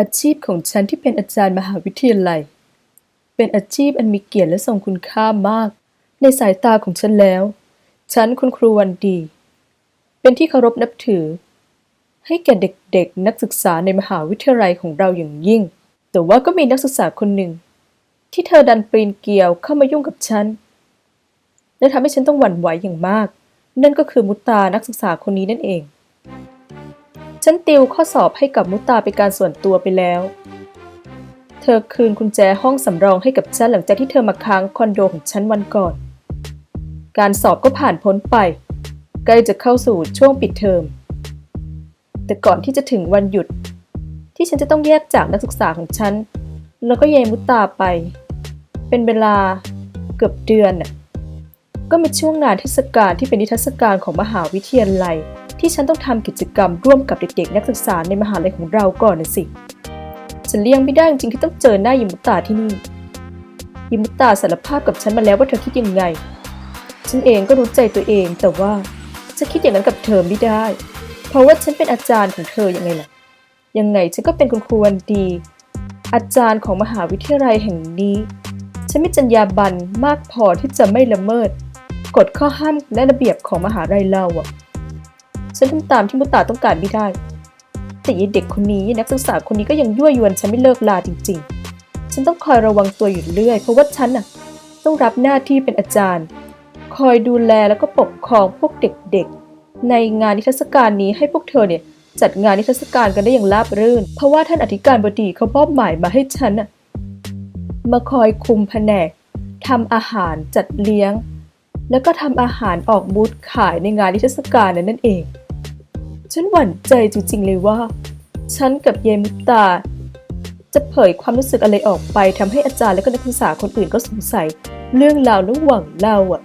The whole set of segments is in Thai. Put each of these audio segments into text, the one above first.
อาชีพของฉันที่เป็นอาจารย์มหาวิทยาลัย เป็นอาชีพอันมีเกียรติและทรงคุณค่ามาก ในสายตาของฉันแล้ว ฉันคุณครูวันดี เป็นที่เคารพนับถือ ให้แก่เด็กๆ นักศึกษาในมหาวิทยาลัยของเราอย่างยิ่ง แต่ว่าก็มีนักศึกษาคนหนึ่ง ที่เธอดันปีนเกลียวเข้ามายุ่งกับฉัน และทำให้ฉันต้องหวั่นไหวอย่างมาก นั่นก็คือมุตตานักศึกษาคนนี้นั่นเอง ฉันติวข้อสอบให้กับมุตตาเป็นการส่วนตัวไปแล้ว เธอคืนกุญแจห้องสำรองให้กับฉันหลังจากที่เธอมาค้างคอนโดของฉันวันก่อน การสอบก็ผ่านพ้นไป ใกล้จะเข้าสู่ช่วงปิดเทอม แต่ก่อนที่จะถึงวันหยุด ที่ฉันจะต้องแยกจากนักศึกษาของฉัน แล้วก็เยายมุตตาไป เป็นเวลาเกือบเดือนน่ะก็มีช่วงงานเทศกาลที่เป็นนิทรรศการของมหาวิทยาลัย ที่ฉันต้องทำกิจกรรมร่วมกับเด็กๆ นักศึกษาในมหาลัยของเราก่อนนะสิฉันเลี่ยงไม่ได้จริงๆที่ต้องเจอหน้ายิมุตตาที่นี่ ยิมุตตาสารภาพกับฉันมาแล้วว่าเธอคิดยังไง ฉันเองก็รู้ใจตัวเองแต่ว่าจะคิดอย่างนั้นกับเธอไม่ได้ เพราะว่าฉันเป็นอาจารย์ของเธอยังไงล่ะ ยังไงฉันก็เป็นคุณครูวันดี อาจารย์ของมหาวิทยาลัยแห่งนี้ ฉันมีจรรยาบรรณมากพอที่จะไม่ละเมิดกฎข้อห้ามและระเบียบของมหาลัยเราอะ ฉันทำตามที่มุตตาต้องการไม่ได้ แต่ยายเด็กคนนี้นักศึกษาคนนี้ก็ยังยั่วยวนฉันไม่เลิกลาจริง ๆ ฉันต้องคอยระวังตัวอยู่เรื่อย เพราะว่าฉันน่ะต้องรับหน้าที่เป็นอาจารย์ คอยดูแลแล้วก็ปกครองพวกเด็กๆ ในงานนิทรรศการนี้ให้พวกเธอเนี่ยจัดงานนิทรรศการกันได้อย่างราบรื่น เพราะว่าท่านอธิการบดีเขามอบหมายมาให้ฉันน่ะมาคอยคุมแผนกทำอาหารจัดเลี้ยง แล้วก็ทำอาหารออกบูธขายในงานนิทรรศการนั้นนั่นเอง ฉันหวั่นใจจริงๆเลยว่า ฉันกับเยายมุตตา จะเผยความรู้สึกอะไรออกไปทำให้อาจารย์และก็นักศึกษาคนอื่นก็สงสัย เรื่องราวระหว่างเราอะ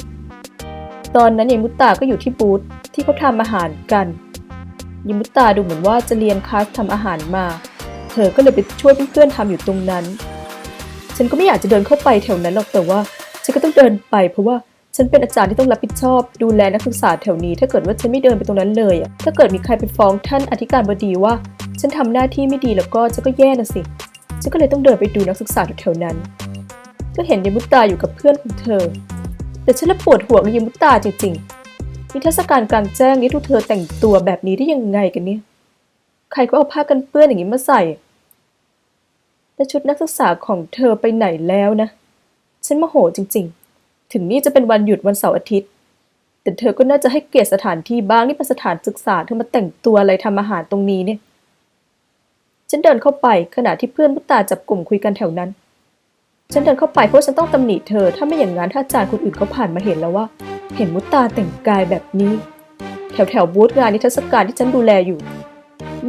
ตอนนั้นเยายมุตตาก็อยู่ที่บูธที่เขาทำอาหารกันเยายมุตตาดูเหมือนว่าจะเรียนคลาสทำอาหารมา เธอก็เลยไปช่วยเพื่อนๆทำอยู่ตรงนั้น ฉันก็ไม่อยากจะเดินเข้าไปแถวนั้นหรอกแต่ว่า ฉันก็ต้องเดินไปเพราะว่า ฉันเป็นอาจารย์ที่ต้องรับผิดชอบ ดูแลนักศึกษาแถวนี้ ถ้าเกิดว่าฉันไม่เดินไปตรงนั้นเลยถ้าเกิดมีใครไปฟ้องท่านอธิการบดีว่า ฉันทำหน้าที่ไม่ดีแล้วก็ฉันก็แย่นะสิ ฉันก็เลยต้องเดินไปดูนักศึกษาแถวนั้น ก็เห็นยมุตตาอยู่กับเพื่อนของเธอ แต่ฉันละปวดหัวกับยายมุตตาจริงๆนิทรรศการกลางแจ้งนี้ทุกเธอแต่งตัวแบบนี้ได้ยังไงกันเนี่ย ใครก็เอาผ้ากันเปื้อนอย่างนี้มาใส่แต่ชุดนักศึกษาของเธอไปไหนแล้วนะ ฉันโมโหจริง ๆ ถึงนี่จะเป็นวันหยุดวันเสาร์อาทิตย์ แต่เธอก็น่าจะให้เกียรติสถานที่บ้างนี่เป็นสถานศึกษาเธอมาแต่งตัวอะไรทำอาหารตรงนี้เนี่ย ฉันเดินเข้าไปขณะที่เพื่อนมุตตาจับกลุ่มคุยกันแถวนั้น ฉันเดินเข้าไปเพราะฉันต้องตำหนิเธอ ถ้าไม่อย่างนั้นถ้าอาจารย์คนอื่นเขาผ่านมาเห็นแล้วว่า เห็นมุตตาแต่งกายแบบนี้ แถวแถวบูธงานนิทรรศการที่ฉันดูแลอยู่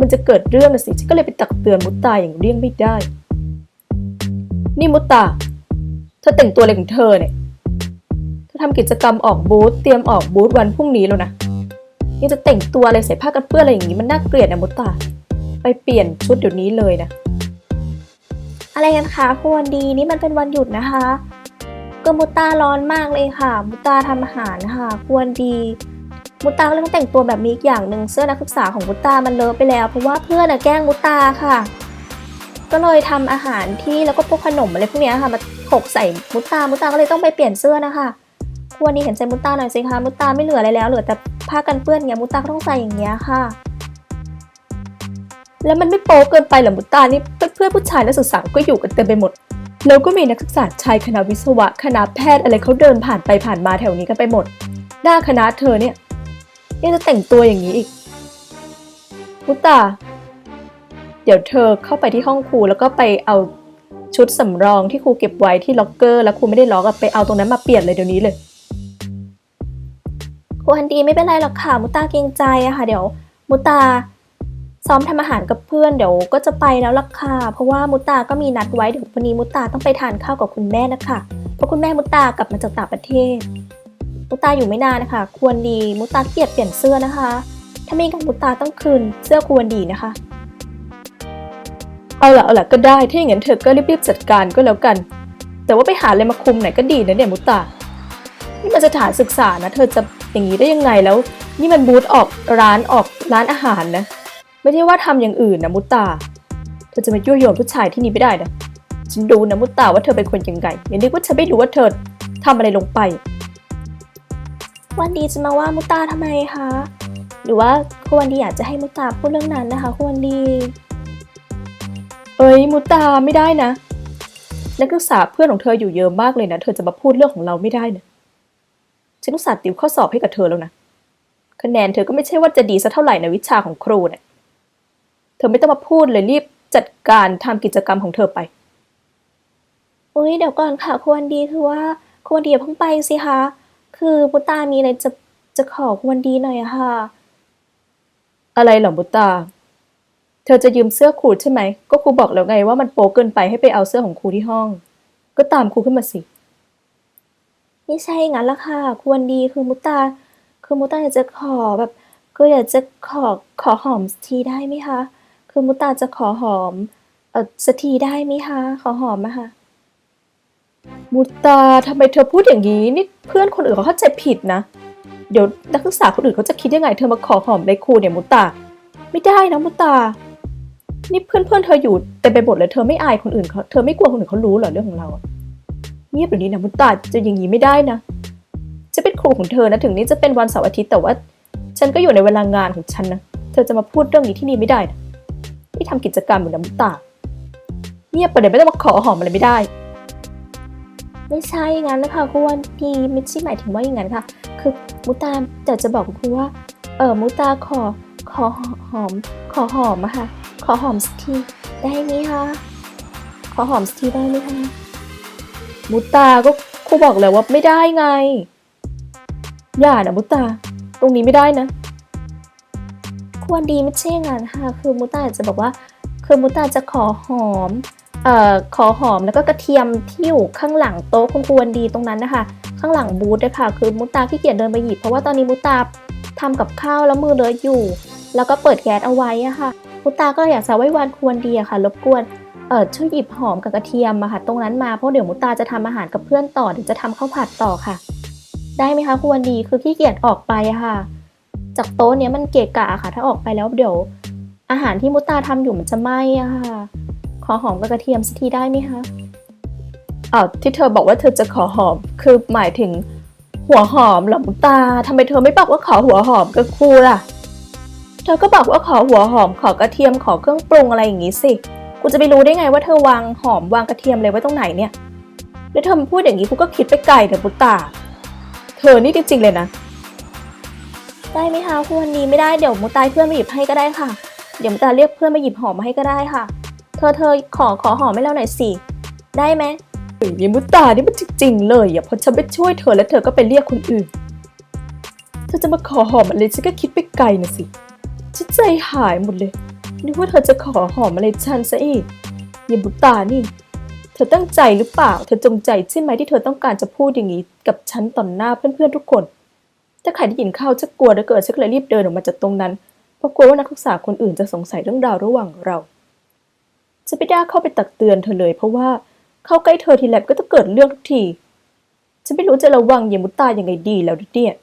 มันจะเกิดเรื่องนะสิฉันก็เลยไปตักเตือนมุตตาอย่างเลี่ยงไม่ได้ นี่มุตตาเธอแต่งตัวอะไรของเธอเนี่ย เธอทำกิจกรรมออกบูธเตรียมออกบูธวันพรุ่งนี้แล้วนะยังจะแต่งตัวอะไรใส่ผ้ากันเปื้อนอะไรอย่างนี้มันน่าเกลียดนะมุตตา ไปเปลี่ยนชุดเดี๋ยวนี้เลยนะ อะไรกันคะคุณวันดีนี่มันเป็นวันหยุดนะคะ ก็มุตตาร้อนมากเลยค่ะ มุตตาทำอาหารนะคะควรดี มุตตาก็เลยต้องแต่งตัวแบบนี้อีกอย่างหนึ่งเสื้อนักศึกษาของมุตตามันเลอะไปแล้ว เพราะว่าเพื่อนอะแกล้งมุตตาค่ะ ก็เลยทำอาหารที่แล้วก็พวกขนมอะไรพวกนี้ค่ะมาหกใส่มุตตามุตตาก็เลยต้องไปเปลี่ยนเสื้อนะคะ ควรดีเห็นใจมุตตาหน่อยสิคะมุตตาไม่เหลืออะไรแล้วเหลือแต่ผ้ากันเปื้อนเงี้ยมุตตาต้องใส่อย่างเงี้ยค่ะ แล้วมันไม่โป๊เกินไปหรอมุตตานี่เพื่อนผู้ชายนักศึกษาก็อยู่กันเต็มไปหมดแล้วก็มีนักศึกษาชายคณะวิศวะคณะแพทย์อะไรเขาเดินผ่านไปผ่านมาแถวนี้กันไปหมด หน้าคณะเธอเนี่ยยังจะแต่งตัวอย่างนี้อีกมุตตา เดี๋ยวเธอเข้าไปที่ห้องครูแล้วก็ไปเอาชุดสำรองที่ครูเก็บไว้ที่ล็อกเกอร์ แล้วครูไม่ได้ล็อกไปเอาตรงนั้นมาเปลี่ยนเลยเดี๋ยวนี้เลย ควรดีไม่เป็นไรหรอกค่ะ มุตาเกรงใจอะค่ะ เดี๋ยว มุตตา ซ้อมทำอาหารกับเพื่อนเดี๋ยวก็จะไปแล้วล่ะค่ะ เพราะว่ามุตาก็มีนัดไว้เดี๋ยววันนี้มุตตาต้องไปทานข้าวกับคุณแม่นะคะ เพราะคุณแม่มุตากลับมาจากต่างประเทศ มุตตาอยู่ไม่นานนะคะ ควรดีมุตตาเกลียดเปลี่ยนเสื้อนะคะ ถ้าไม่งั้นมุตตาต้องคืนเสื้อควรดีนะคะ เอาละเอาละก็ได้ถ้าอย่างนั้นเธอก็รีบๆจัดการก็แล้วกัน แต่ว่าไปหาอะไรมาคุมหน่อยก็ดีนะเนี่ยมุตตานี่มันสถานศึกษานะ เธอจะ อย่างนี้ได้ยังไงแล้ว นี่มันบูธออกร้านออกร้านอาหารนะ ไม่ใช่ว่าทำอย่างอื่นนะมุตตาเธธอจะมายั่วยวนผู้ชายที่นี่ไม่ได้นะฉันรู้นะมุตตาว่าเธอเป็นคนยังไงอย่านึกว่าฉันไม่รู้ว่าเธอทำอะไรลงไป วันดีจะมาว่ามุตาทำไมคะหรือว่าคุณวันดีอยากจะให้มุตาพูดเรื่องนั้นนะคะคุณวันดี เอ้ยมุตตาไม่ได้นะนักศึกษาเพื่อนของเธออยู่เยอะมากเลยนะ เธอจะมาพูดเรื่องของเราไม่ได้นะ ฉันอุตส่าห์ติวข้อสอบให้กับเธอแล้วนะ คะแนนเธอก็ไม่ใช่ว่าจะดีสักเท่าไหร่ในวิชาของครูเนี่ย เธอไม่ต้องมาพูดเลยรีบจัดการทำกิจกรรมของเธอไป อุ้ยเดี๋ยวก่อนค่ะคุณวันดีคือว่าคุณวันดีอย่าเพิ่งไปสิคะ คือมุตามีอะไรจะจะขอคุณวันดีหน่อยอะค่ะ อะไรเหรอมุตตา เธอจะยืมเสื้อครูใช่ไหม ก็ครูบอกแล้วไงว่ามันโป๊เกินไปให้ไปเอาเสื้อของครูที่ห้อง ก็ตามครูขึ้นมาสิ ไม่ใช่งั้นละค่ะ ควันดีคือมุตตา คือมุตตาอยากจะขอแบบก็อยากจะขอขอหอมสทีได้ไหมคะ คือมุตตาจะขอหอมเออสักทีได้ไหมคะ ขอหอมอะค่ะ มุตตาทำไมเธอพูดอย่างนี้นี่เพื่อนคนอื่นเขาเข้าใจผิดนะ เดี๋ยวนักศึกษาคนอื่นเขาจะคิดยังไง เธอมาขอหอมในครูเนี่ยมุตตา ไม่ได้นะมุตตา นี่เพื่อนเพื่อนเธออยู่เต็มไปหมดเลย เธอไม่อายคนอื่นเขาเธอไม่กลัวคนอื่นเขารู้เหรอเรื่องของเราอะ เงียบแบบนี้นะมุตตาจะอย่างนี้ไม่ได้นะจะเป็นครูของเธอนะถึงนี้จะเป็นวันเสาร์อาทิตย์แต่ว่า ฉันก็อยู่ในเวลางานของฉันนะเธอจะมาพูดเรื่องนี้ที่นี่ไม่ได้นะนี่ทำกิจกรรมอยู่นะมุตตาเงียบไปเลยไม่ต้องมาขอหอมอะไรไม่ได้ ไม่ใช่อย่างนั้นนะคะคุณวันดีไม่ใช่หมายถึงว่าอย่างนั้นค่ะ คือมุตาแต่จะบอกคุณครูว่า เออมุตาขอขอหอม ขอหอมอะค่ะ ขอหอมสักทีได้ไหมคะ ขอหอมสักทีได้ไหมคะ มุตตาก็ครูบอกแล้วว่าไม่ได้ไง อย่านะมุตตา ตรงนี้ไม่ได้นะ ควันดีไม่ใช่อย่านค่ะ คือมุตาอาจะบอกว่า คือมุตตาจะขอหอม เอ่อ ขอหอมแล้วก็กระเทียมที่อยู่ข้างหลังโต๊ะคุณควันดีตรงนั้นนะคะ ข้างหลังบูธนะคะ คือมุตาขี้เกียจเดินไปหยิบ เพราะว่าตอนนี้มุตาทำกับข้าวแล้วมือเลอะอยู่ แล้วก็เปิดแก๊สเอาไว้อะค่ะมุตาก็อยากจะไหว้วานควรดีอะค่ะ รบกวน เออช่วยหยิบหอมกับกระเทียมมาค่ะ ตรงนั้นมาเพราะเดี๋ยวมุตาจะทำอาหารกับเพื่อนต่อเดี๋ยวจะทำข้าวผัดต่อค่ะ ได้ไหมคะควรดีคือขี้เกียจออกไปค่ะ จากโต๊ะเนี้ยมันเกะกะค่ะ ถ้าออกไปแล้วเดี๋ยว อาหารที่มุตาทำอยู่มันจะไหม้อะค่ะ ขอหอมกับกระเทียมสักทีได้ไหมคะอ้าวที่เธอบอกว่าเธอจะขอหอมคือหมายถึงหัวหอมหรอมุตตาทำไมเธอไม่บอกว่าขอหัวหอมกับครูล่ะ เธอก็บอกว่าขอหัวหอมขอกระเทียมขอเครื่องปรุงอะไรอย่างงี้สิ กูจะไปรู้ได้ไงว่าเธอวางหอมวางกระเทียมอะไรไว้ตรงไหนเนี่ย แล้วเธอมาพูดอย่างนี้กูก็คิดไปไกลเถอะมุตตา เธอนี่จริงๆเลยนะ ได้ไหมคะคุณวันนี้ไม่ได้เดี๋ยวมุตาให้เพื่อนมาหยิบให้ก็ได้ค่ะ เดี๋ยวมุตาเรียกเพื่อนมาหยิบหอมมาให้ก็ได้ค่ะ เธอเธอขอขอหอมให้เราหน่อยสิได้ไหมเฮ้ยยมุตตานี่มันจริงๆเลยอะพอฉันไปช่วยเธอแล้วเธอก็ไปเรียกคนอื่น เธอจะมาขอหอมอะไรฉันก็คิดไปไกลนะสิฉันใจหายหมดเลย นึกว่าเธอจะขอหอมอะไรฉันซะอีกยมุตานี่ เธอตั้งใจหรือเปล่า เธอจงใจใช่ไหมที่เธอต้องการจะพูดอย่างนี้ กับฉันต่อหน้าเพื่อนๆทุกคน ถ้าใครได้ยินเข้าจะกลัวเหลือเกิดฉันก็เลยรีบเดินออกมาจากตรงนั้น เพราะกลัวว่านักศึกษาคนอื่นจะสงสัยเรื่องราวระหว่างเราจะไม่ได้เข้าไปตักเตือนเธอเลย เพราะว่าเข้าใกล้เธอทีไรก็จะเกิดเรื่องทุกทีฉันไม่รู้จะระวังยายมุตตายังไงดีแล้วดิเนี่ย